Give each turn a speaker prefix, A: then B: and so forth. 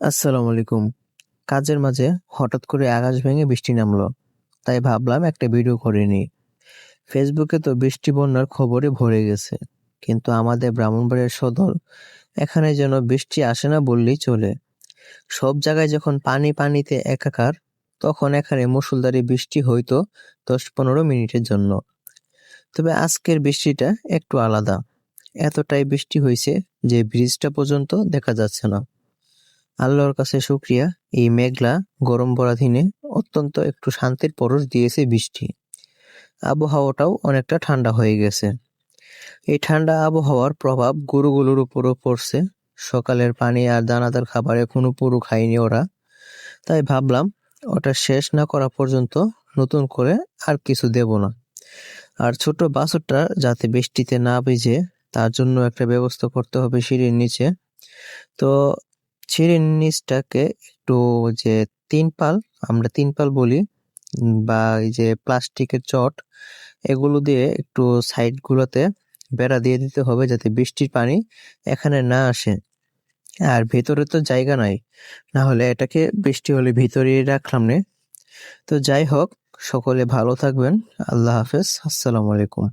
A: আসসালামু আলাইকুম। কাজের মাঝে হঠাৎ করে আকাশ ভেঙে বৃষ্টি নামলো, তাই ভাবলাম একটা ভিডিও করে নিই। ফেসবুকে তো বৃষ্টি বন্যার খবরে ভরে গেছে, কিন্তু আমাদের ব্রাহ্মণবাড়িয়ার সদর এখানে যেন বৃষ্টি আসে না বললেই চলে। সব জায়গায় যখন পানি পানিতে একাকার, তখন এখানে মুসুলধারি বৃষ্টি হইতো দশ পনেরো মিনিটের জন্য। তবে আজকের বৃষ্টিটা একটু আলাদা, এতটাই বৃষ্টি হয়েছে যে ব্রিজটা পর্যন্ত দেখা যাচ্ছে না। আল্লাহর কাছে শুক্রিয়া। এই মেঘলা গরম পরাধীনে অত্যন্ত একটু শান্তির পরশ দিয়েছে বৃষ্টি। আবহাওয়াটাও অনেকটা ঠান্ডা হয়ে গেছে। এই ঠান্ডা আবহাওয়ার প্রভাব গরুগুলোর উপরও পড়ছে। সকালের পানি আর দানাদার খাবার এখনও পুরো খায়নি ওরা। তাই ভাবলাম, ওটা শেষ না করা পর্যন্ত নতুন করে আর কিছু দেব না। আর ছোট বাছুরটা যাতে বৃষ্টিতে না ভিজে, তার জন্য একটা ব্যবস্থা করতে হবে সিঁড়ির নিচে। তো সিঁড়ির নিচটাকে একটু যে তিন পাল, আমরা তিন পাল বলি, বা এই যে প্লাস্টিকের চট, এগুলো দিয়ে একটু সাইডগুলোতে বেড়া দিয়ে দিতে হবে যাতে বৃষ্টির পানি এখানে না আসে। আর ভেতরে তো জায়গা নাই, না হলে এটাকে বৃষ্টি হলে ভিতরেই রাখলাম নে। তো যাই হোক, সকলে ভালো থাকবেন, আল্লাহ হাফেজ, আসসালামু আলাইকুম।